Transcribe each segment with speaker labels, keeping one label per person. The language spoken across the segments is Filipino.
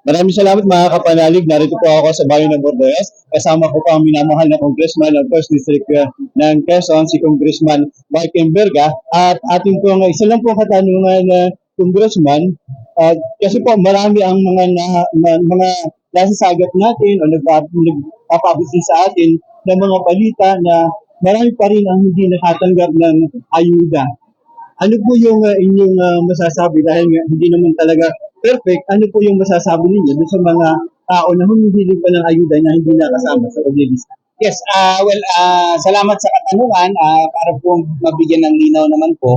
Speaker 1: Maraming salamat mga kapanalig. Narito po ako sa bayan ng Bordeaux. Kasama ko pa ang minamahal na congressman ng First District uh, ng Quezon, si Congressman Mike Emberga. At ating po nga, isa lang po katanungan na congressman. At kasi po marami ang mga na, na- mga nasasagat natin o nagpa- nagpapabot din sa atin ng mga balita na marami pa rin ang hindi nakatanggap ng ayuda. Ano po yung uh, inyong uh, masasabi dahil nga hindi naman talaga perfect, ano po yung masasabi ninyo dun sa mga tao na humihiling pa ng ayuda na hindi nakasama sa oblilista?
Speaker 2: Yes, ah well, ah salamat sa katanungan. Ah para po mabigyan ng linaw naman po,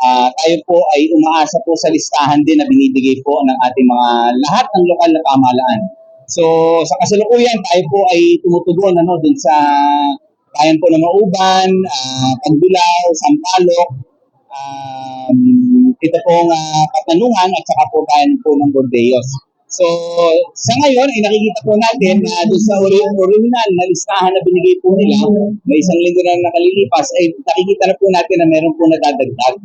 Speaker 2: ah tayo po ay umaasa po sa listahan din na binibigay po ng ating mga lahat ng lokal na pamahalaan. So, sa kasalukuyan, tayo po ay tumutugon ano, dun sa bayan po ng Mauban, ah Pagdulaw, Sampaloc, um, ito pong ah, katanungan at saka po bayan po ng Bordeos. So, sa ngayon, ay nakikita po natin na doon sa ori- original na listahan na binigay po nila, may isang linggo na nakalilipas, ay nakikita na po natin na meron po nadadagdag.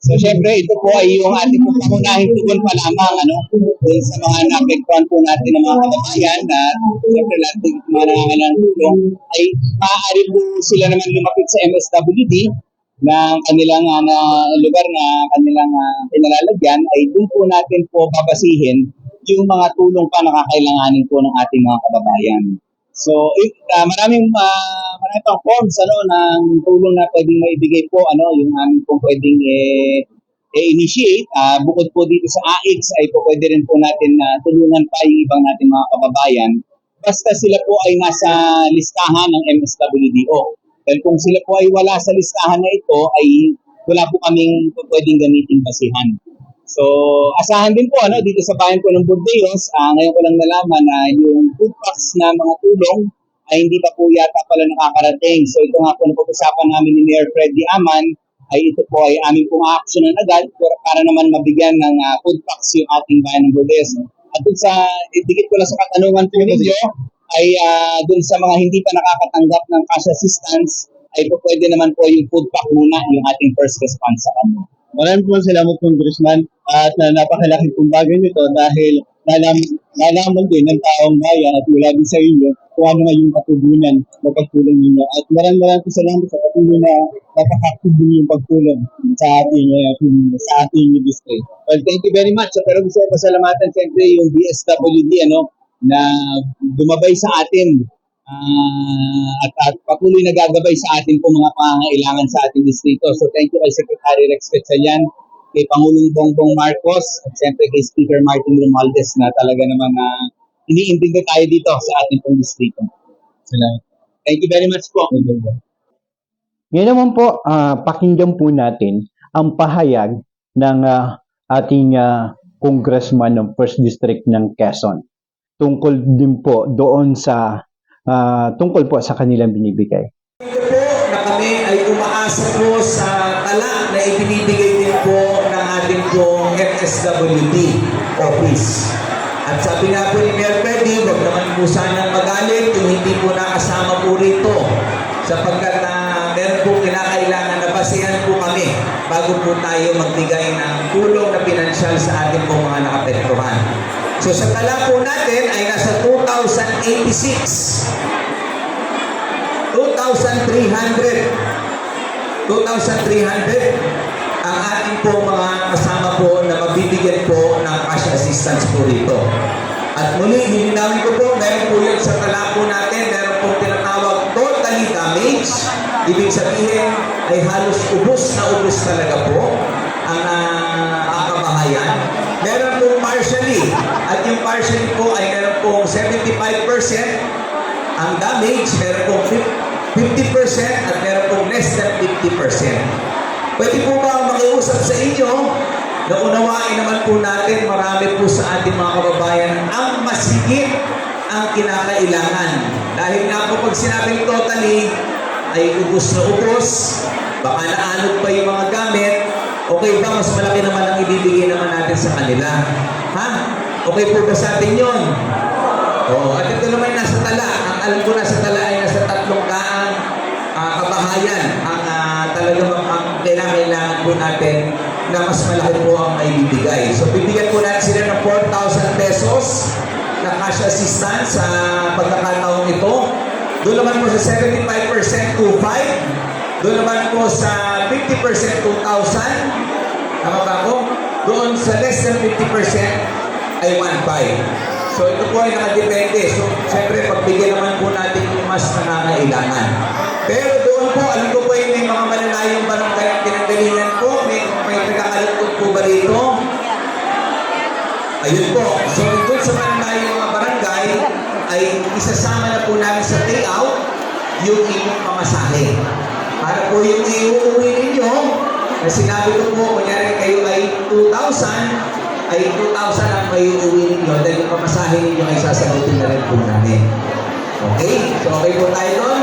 Speaker 2: So, syempre, ito po ay yung ating po pangunahing tugon pa lamang, ano, dun sa mga naapektuhan po natin ng mga kababayan na, syempre, lahat ng mga tulong, ay maaari po sila naman lumapit sa MSWD ng kanilang ah, na lugar na kanilang uh, pinalalagyan, ay doon po natin po babasihin yung mga tulong pa na kakailanganin po ng ating mga kababayan. So, if, ah, maraming uh, maraming pang forms ano ng tulong na pwedeng maibigay po ano yung aming po pwedeng eh, i-initiate Ah, bukod po dito sa AIX ay po pwede rin po natin na tulungan pa yung ibang nating mga kababayan basta sila po ay nasa listahan ng MSWDO. Dahil kung sila po ay wala sa listahan na ito ay wala po kaming pwedeng gamitin basihan. So, asahan din po ano dito sa bayan ko ng Burdeos, ah ngayon ko lang nalaman na yung food packs na mga tulong ay hindi pa po yata pala nakakarating. So, ito nga po ang pag-usapan namin ni Mayor Freddy Aman ay ito po ay aming pong aksyonan agad para, para naman mabigyan ng ah, food packs yung ating bayan ng Burdeos. At sa, dikit ko lang sa katanungan po ninyo, ay ah, dun sa mga hindi pa nakakatanggap ng cash assistance, ay po pwede naman po yung food pack muna yung ating first response sa kanila.
Speaker 1: Maraming po salamat Congressman at na napakalaking pong bagay nito dahil nalam, nalaman din ng taong bayan at wala din sa inyo kung ano nga yung katugunan ng pagtulong ninyo. At maraming maraming po salamat sa patuloy na din yung pagtulong sa ating, uh, sa ating district.
Speaker 2: Well, thank you very much. Pero gusto ko pasalamatan siyempre yung DSWD ano, na dumabay sa atin ah, at, at patuloy na gagabay sa atin kung mga pangangailangan sa ating distrito. So thank you kay Secretary Rex Quetzalian, kay Pangulong Bongbong Marcos, at siyempre kay Speaker Martin Romualdez na talaga naman na iniintindi tayo dito sa ating pong distrito.
Speaker 1: Salamat.
Speaker 2: Thank you very much po.
Speaker 3: Ngayon naman po, ah, pakinggan po natin ang pahayag ng ah, ating ah, congressman ng First District ng Quezon. Tungkol din po doon sa ah, tungkol po sa kanilang binibigay.
Speaker 4: Ito po na kami ay umaasa po sa tala na ibinibigay din po ng ating pong FSWD office. At sabi nga po ni Mayor Freddy, huwag naman po sanang magalit kung hindi po nakasama po rito. Sapagkat na meron po kinakailangan na basihan po kami bago po tayo magbigay ng tulong na pinansyal sa ating pong mga nakapektuhan. So sa tala po natin ay nasa 2,086 2,300 2,300 ang ating po mga kasama po na mabibigyan po ng cash assistance po dito. At muli, hininawin ko po, meron po yun sa tala natin, meron po tinatawag totally damage. Ibig sabihin ay halos ubos na ubos talaga po ang uh, ang kabahayan. Meron po partially, at yung partially po ay meron pong 75% ang damage, meron pong 50% at meron pong less than 50%. Pwede po ba makiusap sa inyo na unawain naman po natin marami po sa ating mga kababayan ang masigit ang kinakailangan. Dahil nga po pag sinabing totally, ay ubos na ubos, baka naanod pa yung mga gamit, okay ba mas malaki naman ang ibibigay naman natin sa kanila? Ha? Okay po ba sa atin yun? Oo, at ito naman nasa tala. Ang alam ko nasa tala ay nasa tatlong kaang ah, kabahayan ang uh, talagang ang kailangan po natin na mas malaki po ang maibibigay. So, bibigyan po natin sila ng 4,000 pesos assistance sa pagkakataong ito. Doon naman po sa 75% 2.5. Doon naman po sa 50% 2,000. Tama ba ako? Doon sa less than 50% ay 1.5. So ito po ay nakadepende. So siyempre pagbigyan naman po natin yung mas nangangailangan. Pero doon po, alam ko po yung may mga mananayong barangay ang pinanggalingan po. May, may nagkakalungkot po ba rito? Ayun po. So doon sa mananayong mga barangay ay isasama na po namin sa payout yung inyong pamasahe. Para po yung iuuwi ninyo, na sinabi ko po, kunyari kayo ay 2,000, ay 2,000 ang may uuwi ninyo dahil yung pamasahe ninyo ay sasagutin na rin po namin. Okay? So okay po tayo doon?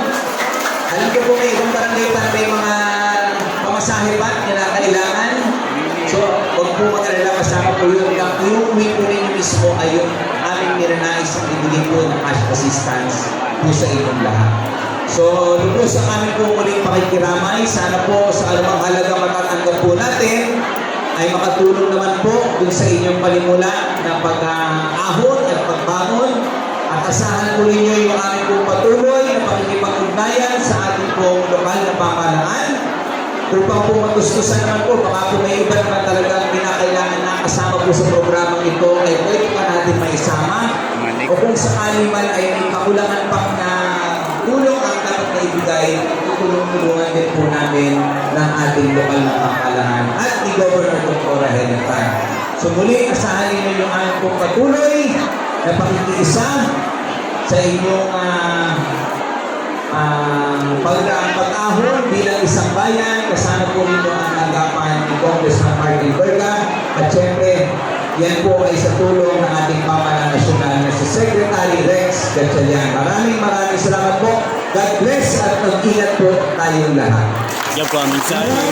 Speaker 4: Alam ko po may ibang barangay pa na may mga pamasahe pa na kailangan. So, huwag po mag-alala kasama po yun. Yung iuwi po ninyo mismo ay yung aming niranais ang ibigay po ng cash assistance po sa inyong lahat. So, doon sa amin po muling pakikiramay, sana po sa anumang halaga matatanggap po natin, ay makatulong naman po dun sa inyong panimula na pag-ahon at pagbangon at asahan po ninyo yung aming pong patuloy na pakikipag-ugnayan sa ating pong lokal na pamahalaan. Kung pa po magustusan naman po, baka po may iba naman talagang kinakailangan na kasama po sa programang ito ay pwede pa natin maisama. O kung sakali man ay may kakulangan pang na tulong ang dapat na ibigay, tutulong-tulungan din po namin ng ating lokal na pamahalaan at ni Governor Dr. Henatan. So muli, asahan ninyo yung aming patuloy na pakikiisa sa inyong ah, ah, pag pag-ahon bilang isang bayan, kasama po ninyo ang agapan ni Congressman Martin Berga at syempre, yan po ay sa tulong ng ating pamahalaan nasyonal na si Secretary Rex Gatchalian. Maraming maraming salamat. God bless at mag-ingat po tayong lahat.
Speaker 5: Yan po ang mensahe ng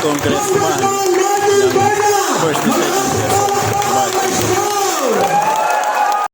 Speaker 5: Congressman
Speaker 4: ng First District. Bye.